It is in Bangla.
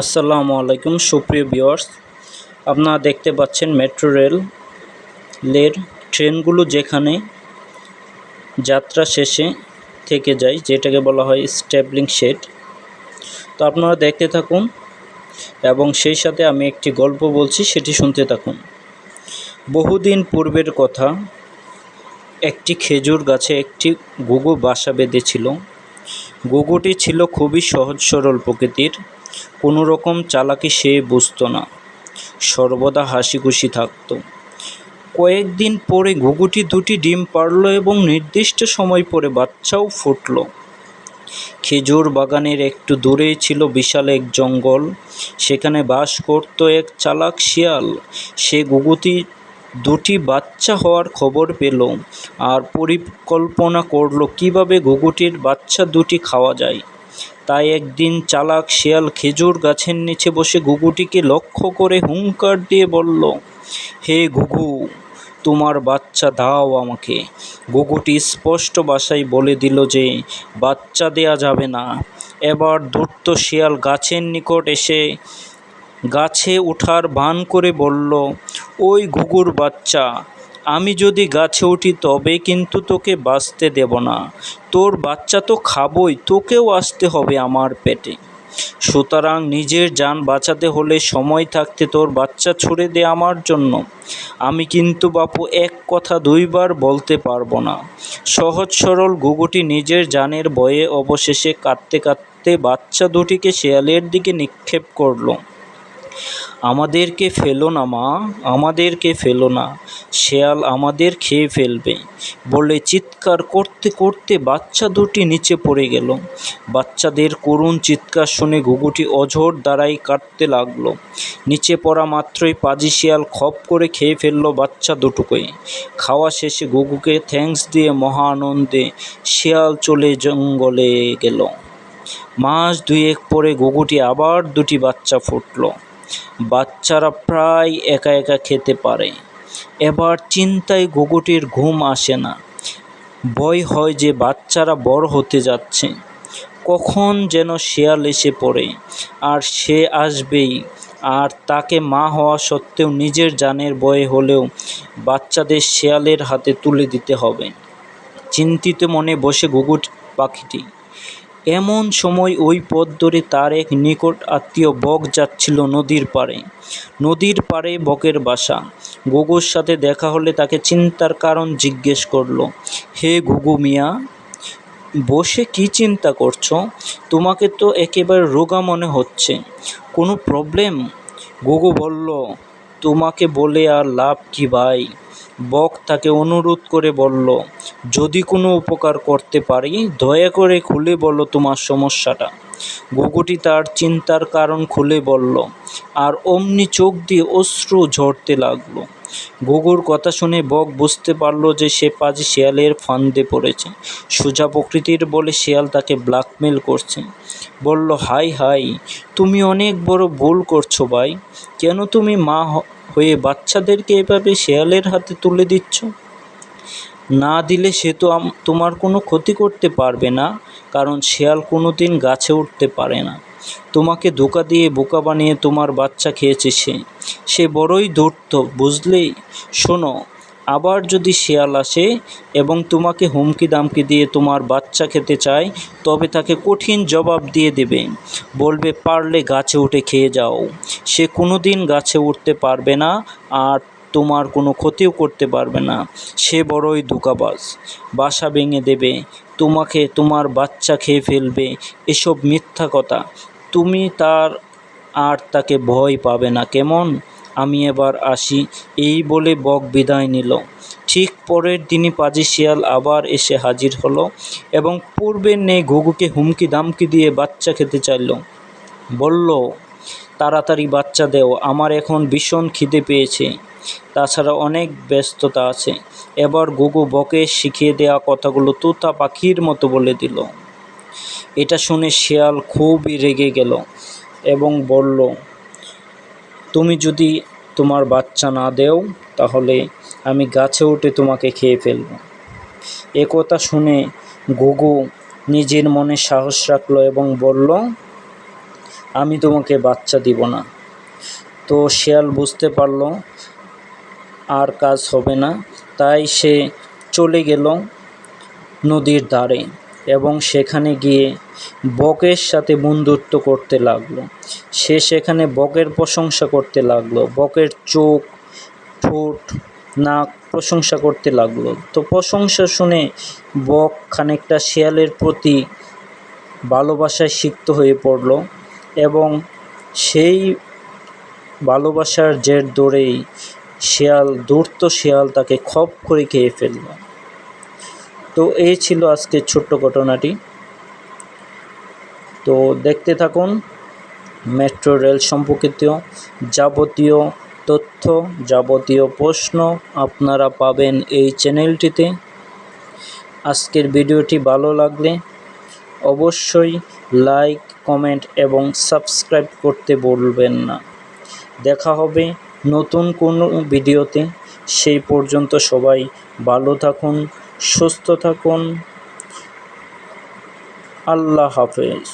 আসসালামু আলাইকুম, সুপ্রিয় ভিউয়ার্স। আপনারা দেখতে পাচ্ছেন মেট্রো রেল লের ট্রেনগুলো যেখানে যাত্রা শেষে থেকে যায়, যেটাকে বলা হয় স্টেবলিং শেড। তো আপনারা দেখতে থাকুন এবং সেই সাথে আমি একটি গল্প বলছি, সেটি শুনতে থাকুন। বহুদিন পূর্বের কথা, একটি খেজুর গাছে একটি গুগু বাসা বেঁধেছিল। গুগুটি ছিল খুবই সহজ সরল প্রকৃতির। কোনো রকম চালাকি সে বুঝতো না। সর্বদা হাসি খুশি থাকতো। কয়েকদিন পরে ঘুঘুটি দুটি ডিম পারল এবং নির্দিষ্ট সময় পরে বাচ্চাও ফুটলো। খেজুর বাগানের একটু দূরেই ছিল বিশাল এক জঙ্গল। সেখানে বাস করত এক চালাক শিয়াল। সে ঘুঘুটি দুটি বাচ্চা হওয়ার খবর পেল আর পরিকল্পনা করল কীভাবে ঘুঘুটির বাচ্চা দুটি খাওয়া যায়। তাই একদিন চালাক শিয়াল খেজুর গাছের নিচে বসে ঘুঘুটিকে লক্ষ্য করে হুঙ্কার দিয়ে বলল, হে ঘুঘু, তোমার বাচ্চা দাও আমাকে। ঘুঘুটি স্পষ্ট ভাষায় বলে দিল যে, বাচ্চা দেয়া যাবে না। এবার ধূর্ত শিয়াল গাছের নিকট এসে গাছে ওঠার ভান করে বলল ওই ঘুঘুর বাচ্চা, আমি যদি গাছে উঠি তবে কিন্তু তোকে বাঁচতে দেব না। তোর বাচ্চা তো খাবই, তোকেও আসতে হবে আমার পেটে। সুতরাং নিজের যান বাঁচাতে হলে সময় থাকতে তোর বাচ্চা ছুড়ে দে আমার জন্য। আমি কিন্তু বাপু এক কথা দুইবার বলতে পারব না। সহজ সরল গুগুটি নিজের জানের বয়ে অবশেষে কাঁদতে কাঁদতে বাচ্চা দুটিকে শেয়ালের দিকে নিক্ষেপ করল। আমাদেরকে ফেলো না, মা, আমাদেরকে ফেলো না। শেয়াল আমাদের খেয়ে ফেলবে। বলে চিৎকার করতে করতে বাচ্চা দুটি নিচে পড়ে গেল। বাচ্চাদের করুণ চিৎকার শুনে ঘুঘুটি অঝোর দ্বারাই কাটতে লাগল। নিচে পড়া মাত্রই পাজি শিয়াল খপ করে খেয়ে ফেলল বাচ্চা দুটোকে। খাওয়া শেষে ঘুঘুকে থ্যাঙ্কস দিয়ে মহা আনন্দে শিয়াল চলে জঙ্গলে গেল। মাস দুয়েক পরে ঘুঘুটি আবার দুটি বাচ্চা ফুটলো। বাচ্চারা প্রায় একা একা খেতে পারে। এবার চিন্তায় ঘুঘুটির ঘুম আসে না। ভয় হয় যে বাচ্চারা বড় হতে যাচ্ছে। কখন যেন শেয়াল এসে পড়ে। আর সে আসবেই। আর তাকে মা হওয়া সত্ত্বেও নিজের জানের ভয়ে হলেও বাচ্চাদের শেয়ালের হাতে তুলে দিতে হবে। চিন্তিত মনে বসে ঘুঘুট পাখিটি। এমন সময় ওই পথ ধরে তার এক নিকট আত্মীয় বক যাচ্ছিল নদীর পাড়ে। নদীর পাড়ে বকের বাসা। গুগুর সাথে দেখা হলে তাকে চিন্তার কারণ জিজ্ঞেস করল, হে গুগু মিয়া, বসে কি চিন্তা করছ? তোমাকে তো একেবারে রোগা মনে হচ্ছে। কোনো প্রবলেম? গুগু বলল, তোমাকে বলে আর লাভ কি ভাই? বক তাকে অনুরোধ করে বলল, যদি কোনো উপকার করতে পারি, দয়া করে খুলে বলো তোমার সমস্যাটা। গুগুটি তার চিন্তার কারণ খুলে বলল, আর অমনি চোখ দিয়ে অশ্রু ঝরতে লাগল। গুগুর কথা শুনে বক বুঝতে পারল যে সে পাজি শিয়ালের ফান্দে পড়েছে। সোজা প্রকৃতির বলে শিয়াল তাকে ব্ল্যাকমেল করছে। বলল, হাই হাই, তুমি অনেক বড় ভুল করছ ভাই। কেন তুমি মা হয়ে বাচ্চাদেরকে এভাবে শেয়ালের হাতে তুলে দিচ্ছ? না দিলে সে তো তোমার কোনো ক্ষতি করতে পারবে না, কারণ শেয়াল কোনো দিন গাছে উঠতে পারে না। তোমাকে ধোকা দিয়ে বোকা বানিয়ে তোমার বাচ্চা খেয়েছে সে। সে বড়ই ধূর্ত বুঝলেই শোনো আবার যদি শেয়াল আসে এবং তোমাকে হুমকি দামকি দিয়ে তোমার বাচ্চা খেতে চায়, তবে তাকে কঠিন জবাব দিয়ে দেবে। বলবে, পারলে গাছে উঠে খেয়ে যাও। সে কোনো দিন গাছে উঠতে পারবে না আর তোমার কোনো ক্ষতিও করতে পারবে না। সে বড়ই ধোকাবাজ। বাসা ভেঙে দেবে। তোমাকে তোমার বাচ্চা খেয়ে ফেলবে। এসব মিথ্যা কথা। তুমি তার আর তাকে ভয় পাবে না। কেমন? আমি এবার আসি। এই বলে বক বিদায় নিল। ঠিক পরের দিনই পাজি শিয়াল আবার এসে হাজির হলো এবং পূর্বের নেই ঘুঘুকে হুমকি দামকি দিয়ে বাচ্চা খেতে চাইল। বলল, তাড়াতাড়ি বাচ্চা দেও, আমার এখন ভীষণ খিদে পেয়েছে। তাছাড়া অনেক ব্যস্ততা আছে। এবার গুগু বকে শিখিয়ে দেওয়া কথাগুলো তোতা পাখির মতো বলে দিল। এটা শুনে শিয়াল খুবই রেগে গেল এবং বলল তুমি যদি তোমার বাচ্চা না দেও, তাহলে আমি গাছে উঠে তোমাকে খেয়ে ফেলব। এ কথা শুনে গুগু নিজের মনে সাহস রাখল এবং বলল, আমি তোমাকে বাচ্চা দিব না। তো শেয়াল বুঝতে পারল, আর কাজ হবে না। তাই সে চলে গেল নদীর ধারে এবং সেখানে গিয়ে বকের সাথে বন্ধুত্ব করতে লাগল। সে সেখানে বকের প্রশংসা করতে লাগল। বকের চোখ, ঠোঁট, নাক প্রশংসা করতে লাগল। তো প্রশংসা শুনে বক খানিকটা শিয়ালের প্রতি ভালোবাসায় সিক্ত হয়ে পড়ল এবং সেই ভালোবাসার জের দৌড়েই শিয়াল, ধূর্ত শিয়াল তাকে খপ করে খেয়ে ফেলল। তো এই ছিল আজকের ছোট্ট ঘটনাটি। তো দেখতে থাকুন মেট্রো রেল সম্পর্কিত যাবতীয় তথ্য, যাবতীয় প্রশ্ন আপনারা পাবেন এই চ্যানেলটিতে। আজকের ভিডিওটি ভালো লাগলে অবশ্যই লাইক, কমেন্ট এবং সাবস্ক্রাইব করতে বলবেন না। দেখা হবে নতুন কোনো ভিডিওতে। সেই পর্যন্ত সবাই ভালো থাকুন, সুস্থ থাকুন। আল্লাহ হাফেজ।